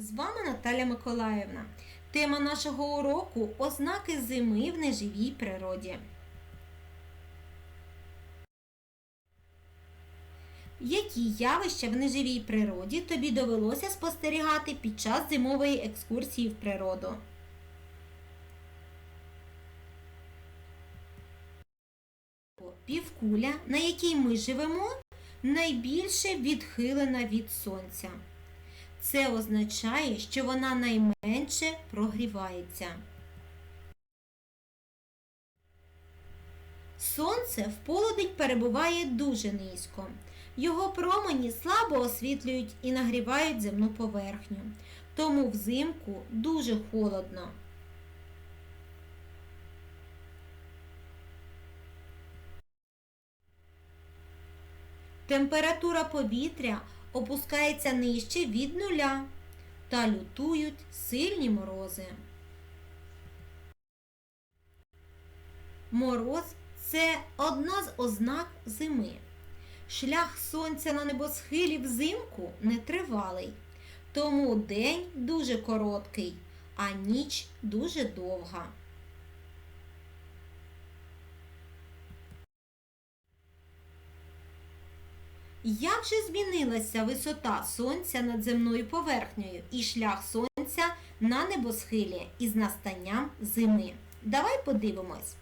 З вами Наталя Миколаївна. Тема нашого уроку ознаки зими в неживій природі. Які явища в неживій природі тобі довелося спостерігати під час зимової екскурсії в природу? Півкуля, на якій ми живемо, найбільше відхилена від сонця. Це означає, що вона найменше прогрівається. Сонце в полудень перебуває дуже низько. Його промені слабо освітлюють і нагрівають земну поверхню. Тому взимку дуже холодно. Температура повітря опускається нижче від нуля та лютують сильні морози. Мороз це одна з ознак зими. Шлях сонця на небосхилі взимку нетривалий, тому день дуже короткий, а ніч дуже довга. Як же змінилася висота сонця над земною поверхнею і шлях сонця на небосхилі із настанням зими? Давай подивимось.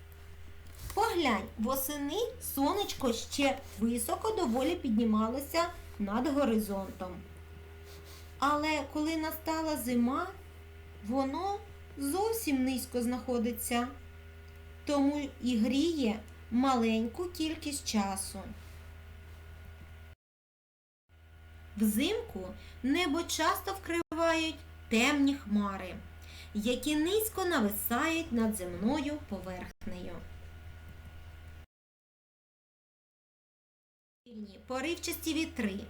Поглянь, восени сонечко ще високо доволі піднімалося над горизонтом. Але коли настала зима, воно зовсім низько знаходиться, тому і гріє маленьку кількість часу. Взимку небо часто вкривають темні хмари, які низько нависають над земною поверхнею. Поривчасті вітри,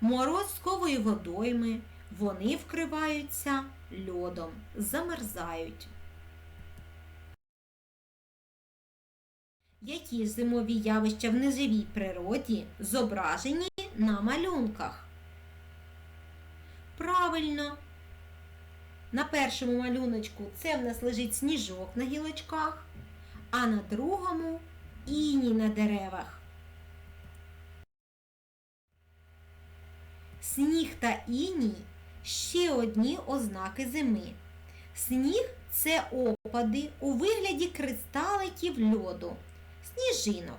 мороз сковує водойми, вони вкриваються льодом, замерзають. Які зимові явища в неживій природі зображені на малюнках? Правильно. На першому малюночку це в нас лежить сніжок на гілочках, а на другому іній на деревах. Сніг та іній ще одні ознаки зими. Сніг це опади у вигляді кристаликів льоду, сніжинок.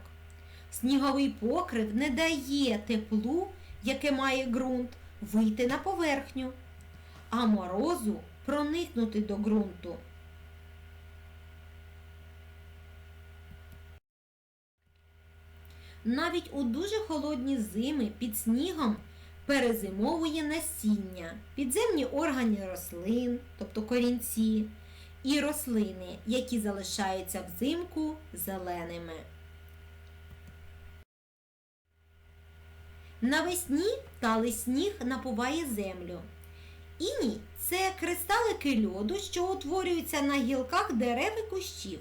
Сніговий покрив не дає теплу, яке має ґрунт, вийти на поверхню, а морозу проникнути до ґрунту. Навіть у дуже холодні зими під снігом перезимовує насіння, підземні органи рослин, тобто корінці, і рослини, які залишаються взимку зеленими. Навесні талий сніг напуває землю. Іній це кристалики льоду, що утворюються на гілках дерев і кущів.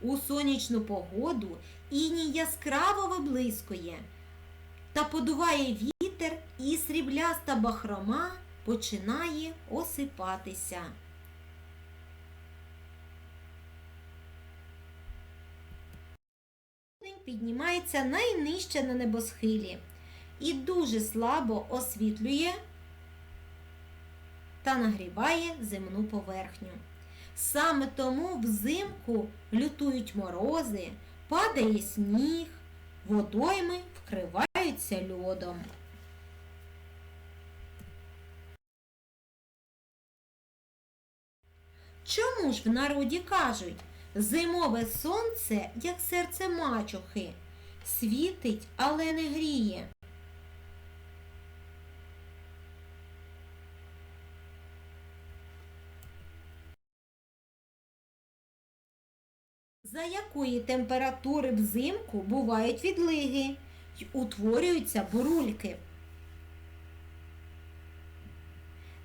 У сонячну погоду іній яскраво виблискує та подуває вітер і срібляста бахрома починає осипатися. Піднімається найнижче на небосхилі і дуже слабо освітлює та нагріває земну поверхню. Саме тому взимку лютують морози, падає сніг, водойми вкриваються льодом. Чому ж в народі кажуть, зимове сонце, як серце мачухи, світить, але не гріє? За якої температури взимку бувають відлиги й утворюються бурульки?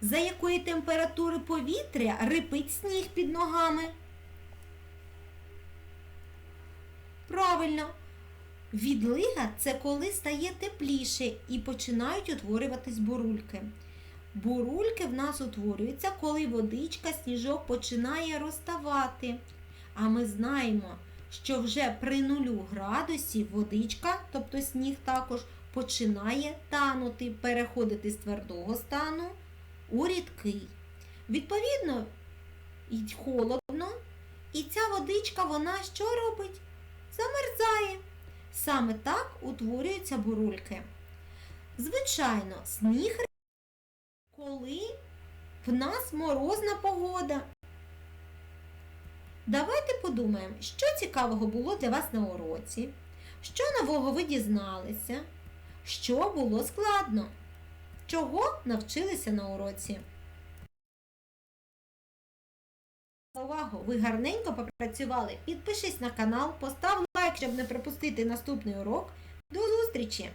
За якої температури повітря рипить сніг під ногами? Правильно, відлига це коли стає тепліше і починають утворюватись бурульки. Бурульки в нас утворюються, коли водичка сніжок починає розставати. А ми знаємо, що вже при нулю градусів водичка, тобто сніг також, починає танути, переходити з твердого стану у рідкий. Відповідно, і холодно, і ця водичка вона що робить? Замерзає. Саме так утворюються бурульки. Звичайно, сніг коли в нас морозна погода. Давайте подумаємо, що цікавого було для вас на уроці, що нового ви дізналися, що було складно, чого навчилися на уроці. Увагу! Ви гарненько попрацювали. Підпишись на канал, постав лайк, щоб не пропустити наступний урок. До зустрічі!